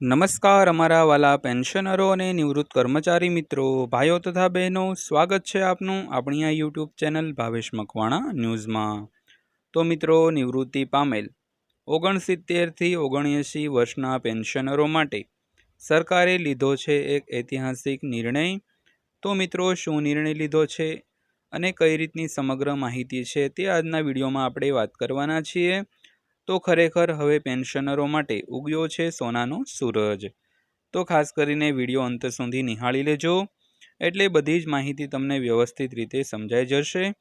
નમસ્કાર, અમારા વાલા પેન્શનરો અને નિવૃત્ત કર્મચારી મિત્રો. ભાઈઓ તથા બહેનો, સ્વાગત છે આપનું આપણી આ યુટ્યુબ ચેનલ ભાવેશ મકવાણા ન્યૂઝમાં. તો મિત્રો, નિવૃત્તિ પામેલ. ઓગણસિત્તેરથી ઓગણએંશી વર્ષના પેન્શનરો માટે સરકારે લીધો છે એક ઐતિહાસિક નિર્ણય. તો મિત્રો, શું નિર્ણય લીધો છે અને કઈ રીતની સમગ્ર માહિતી છે તે આજના વિડીયોમાં આપણે વાત કરવાના છીએ. તો ખરેખર હવે પેન્શનરો માટે ઉગ્યો છે સોનાનો સૂરજ. તો ખાસ કરીને વીડિયો અંત સુધી નિહાળી લેજો. એટલે બધી જ માહિતી તમને વ્યવસ્થિત રીતે સમજાઈ જશે.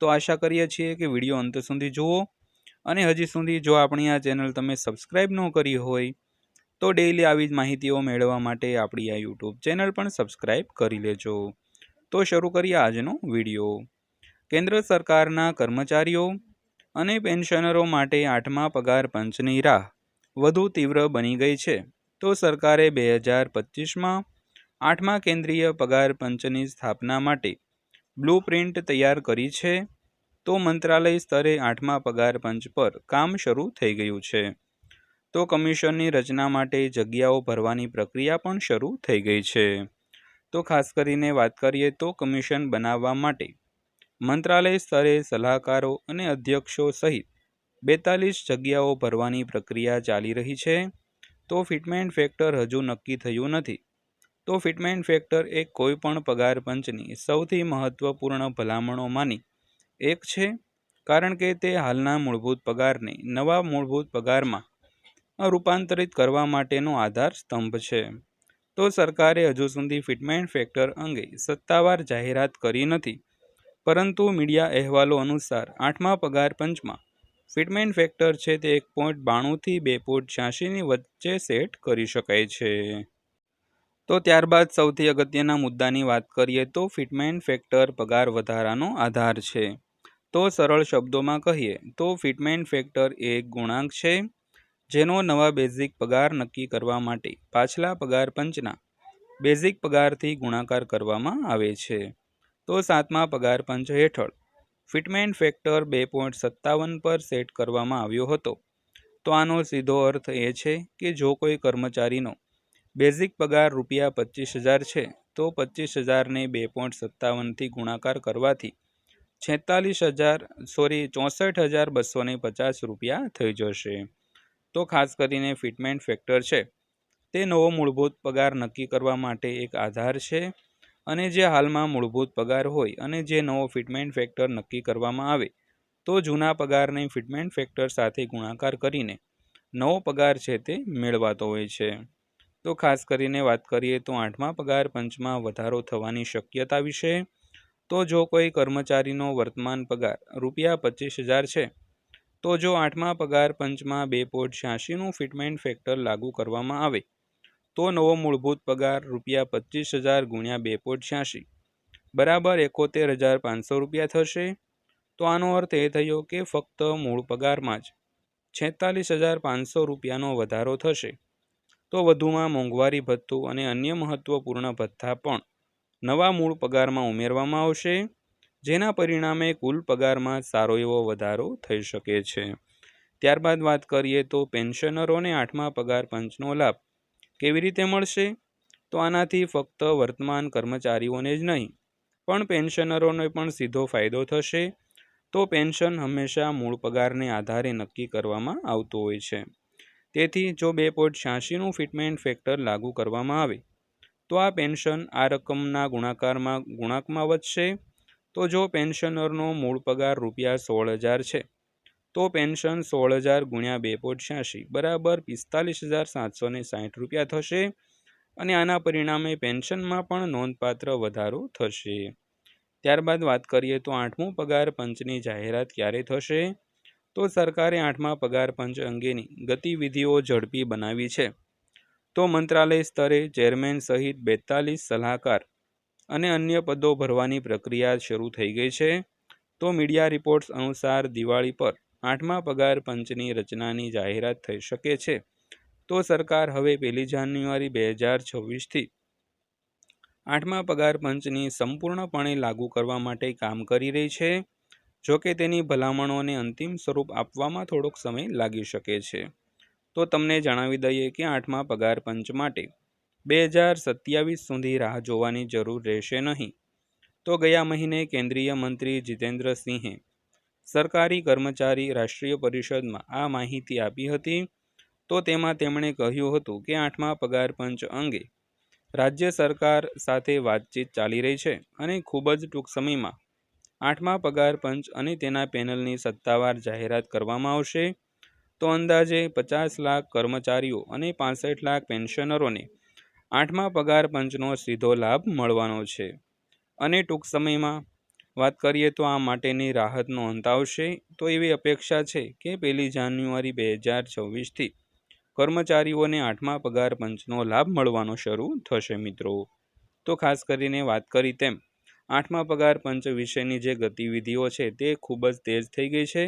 તો આશા કરીએ છીએ કે વીડિયો અંત સુધી જુઓ. અને હજી સુધી જો આપણી આ ચેનલ તમે સબસ્ક્રાઈબ ન કરી હોય, તો ડેઈલી આવી જ માહિતીઓ મેળવવા માટે આપણી આ યુટ્યુબ ચેનલ પણ સબસ્ક્રાઈબ કરી લેજો. તો શરૂ કરીએ આજનો વીડિયો. કેન્દ્ર સરકારના કર્મચારીઓ અને પેન્શનરો માટે આઠમા પગાર પંચની રાહ વધુ તીવ્ર બની ગઈ છે. તો સરકારે બે હજાર પચીસમાં આઠમા કેન્દ્રીય પગાર પંચની સ્થાપના માટે બ્લુ પ્રિન્ટ તૈયાર કરી છે. તો મંત્રાલય સ્તરે આઠમા પગાર પંચ પર કામ શરૂ થઈ ગયું છે. તો કમિશનની રચના માટે જગ્યાઓ ભરવાની પ્રક્રિયા પણ શરૂ થઈ ગઈ છે. તો ખાસ કરીને વાત કરીએ તો કમિશન બનાવવા માટે મંત્રાલય સ્તરે સલાહકારો અને અધ્યક્ષો સહિત બેતાલીસ જગ્યાઓ ભરવાની પ્રક્રિયા ચાલી રહી છે. તો ફિટમેન્ટ ફેક્ટર હજુ નક્કી થયું નથી. તો ફિટમેન્ટ ફેક્ટર એ કોઈપણ પગાર પંચની સૌથી મહત્વપૂર્ણ ભલામણોમાંની એક છે, કારણ કે તે હાલના મૂળભૂત પગારને નવા મૂળભૂત પગારમાં રૂપાંતરિત કરવા માટેનો આધાર સ્તંભ છે. તો સરકારે હજુ સુધી ફિટમેન્ટ ફેક્ટર અંગે સત્તાવાર જાહેરાત કરી નથી. પરંતુ મીડિયા અહેવાલો અનુસાર આઠમા પગાર પંચમાં ફિટમેન્ટ ફેક્ટર છે તે એક પોઈન્ટ બાણુંથી બે પોઈન્ટ છ્યાસીની વચ્ચે સેટ કરી શકાય છે. તો ત્યારબાદ સૌથી અગત્યના મુદ્દાની વાત કરીએ તો ફિટમેન્ટ ફેક્ટર પગાર વધારાનો આધાર છે. તો સરળ શબ્દોમાં કહીએ તો ફિટમેન્ટ ફેક્ટર એ એક ગુણાંક છે, જેનો નવા બેઝિક પગાર નક્કી કરવા માટે પાછલા પગાર પંચના બેઝિક પગારથી ગુણાકાર કરવામાં આવે છે. તો સાતમા પગાર પંચ હેઠળ ફિટમેન્ટ ફેક્ટર બે પોઈન્ટ સત્તાવન પર સેટ કરવામાં આવ્યો હતો. તો આનો સીધો અર્થ એ છે કે જો કોઈ કર્મચારીનો બેઝિક પગાર રૂપિયા પચીસ હજાર છે, તો પચીસ હજારને બે પોઈન્ટ સત્તાવનથી ગુણાકાર કરવાથી છેતાલીસ હજાર, સોરી, ચોસઠ હજાર બસો પચાસ રૂપિયા થઈ જશે. તો ખાસ કરીને ફિટમેન્ટ ફેક્ટર છે. તે નવો મૂળભૂત પગાર નક્કી કરવા માટે એક આધાર છે. અને જે હાલમાં મૂળભૂત પગાર હોય અને જે નવો ફિટમેન્ટ ફેક્ટર નક્કી કરવામાં આવે, તો જૂના પગારને ફિટમેન્ટ ફેક્ટર સાથે ગુણાકાર કરીને નવો પગાર છે તે મેળવાતો હોય છે. તો ખાસ કરીને વાત કરીએ તો આઠમા પગાર પંચમાં વધારો થવાની શક્યતા વિશે, તો જો કોઈ કર્મચારીનો વર્તમાન પગાર રૂપિયા પચીસ હજાર છે, તો જો આઠમા પગાર પંચમાં બે પોઈન્ટ છ્યાસીનું ફિટમેન્ટ ફેક્ટર લાગુ કરવામાં આવે તો નવો મૂળભૂત પગાર રૂપિયા પચીસ હજાર ગુણ્યા બે પોઈન્ટ છ્યાસી. બરાબર એકોતેર હજાર પાંચસો રૂપિયા થશે. તો આનો અર્થ એ થયો કે ફક્ત મૂળ પગારમાં જ છેતાલીસ હજાર પાંચસો રૂપિયાનો વધારો થશે. તો વધુમાં મોંઘવારી ભથ્થું અને અન્ય મહત્ત્વપૂર્ણ ભથ્થા પણ નવા મૂળ પગારમાં ઉમેરવામાં આવશે, જેના પરિણામે કુલ પગારમાં સારો એવો વધારો થઈ શકે છે. ત્યારબાદ વાત કરીએ તો પેન્શનરોને આઠમા પગાર પંચનો લાભ. કેવી રીતે મળશે? તો આનાથી ફક્ત વર્તમાન કર્મચારીઓને જ નહીં, પણ પેન્શનરોને પણ સીધો ફાયદો થશે. તો પેન્શન હંમેશા મૂળ પગારને આધારે નક્કી કરવામાં આવતું હોય છે. તેથી જો બે પોઈન્ટ છ્યાસીનું ફિટમેન્ટ ફેક્ટર લાગુ કરવામાં આવે, તો આ પેન્શન આ રકમના ગુણાકારમાં ગુણાંકમાં વધશે. તો જો પેન્શનરનો મૂળ પગાર રૂપિયા સોળ હજાર છે તો પેન્શન સોળ હજાર ગુણ્યા બે પોઈન્ટ છ્યાસી બરાબર પિસ્તાલીસ હજાર સાતસો ને સાઠ રૂપિયા થશે અને આના પરિણામે પેન્શનમાં પણ નોંધપાત્ર વધારો થશે. ત્યારબાદ વાત કરીએ તો આઠમું પગાર પંચની જાહેરાત ક્યારે થશે? તો સરકારે આઠમા પગાર પંચ અંગેની ગતિવિધિઓ ઝડપી બનાવી છે. તો મંત્રાલય સ્તરે ચેરમેન સહિત બેતાલીસ સલાહકાર અને અન્ય પદો ભરવાની પ્રક્રિયા શરૂ થઈ ગઈ છે. તો મીડિયા રિપોર્ટ્સ અનુસાર દિવાળી પર આઠમા પગાર પંચની રચનાની જાહેરાત થઈ શકે છે. તો સરકાર હવે પહેલી જાન્યુઆરી બે હજાર છવ્વીસથી આઠમા પગાર પંચની સંપૂર્ણપણે લાગુ કરવા માટે કામ કરી રહી છે. જો કે તેની ભલામણોને અંતિમ સ્વરૂપ આપવામાં થોડોક સમય લાગી શકે છે. તો તમને જણાવી દઈએ કે આઠમા પગાર પંચ માટે બે હજાર સત્યાવીસ સુધી રાહ જોવાની જરૂર રહેશે નહીં. તો ગયા મહિને કેન્દ્રીય મંત્રી જીતેન્દ્રસિંહે સરકારી કર્મચારી રાષ્ટ્રીય પરિષદમાં આ માહિતી આપી હતી. તો તેમાં તેમણે કહ્યું હતું કે આઠમા પગાર પંચ અંગે રાજ્ય સરકાર સાથે વાતચીત ચાલી રહી છે અને ખૂબ જ ટૂંક સમયમાં આઠમા પગાર પંચ અને તેના પેનલની સત્તાવાર જાહેરાત કરવામાં આવશે. તો અંદાજે પચાસ લાખ કર્મચારીઓ અને પાસઠ લાખ પેન્શનરોને આઠમા પગાર પંચનો સીધો લાભ મળવાનો છે. અને ટૂંક સમયમાં વાત કરીએ તો આ માટેની રાહતનો અંત આવશે તો એવી અપેક્ષા છે કે પહેલી જાન્યુઆરી બે હજાર છવ્વીસથી કર્મચારીઓને આઠમા પગાર પંચનો લાભ મળવાનો શરૂ થશે મિત્રો. તો ખાસ કરીને વાત કરી તેમ, આઠમા પગાર પંચ વિશેની જે ગતિવિધિઓ છે તે ખૂબ જ તેજ થઈ ગઈ છે.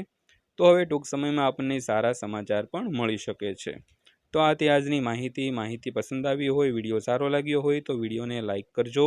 તો હવે ટૂંક સમયમાં આપણને સારા સમાચાર પણ મળી શકે છે. તો આ તે આજની માહિતી. માહિતી પસંદ આવી હોય, વીડિયો સારો લાગ્યો હોય તો વિડીયોને લાઇક કરજો.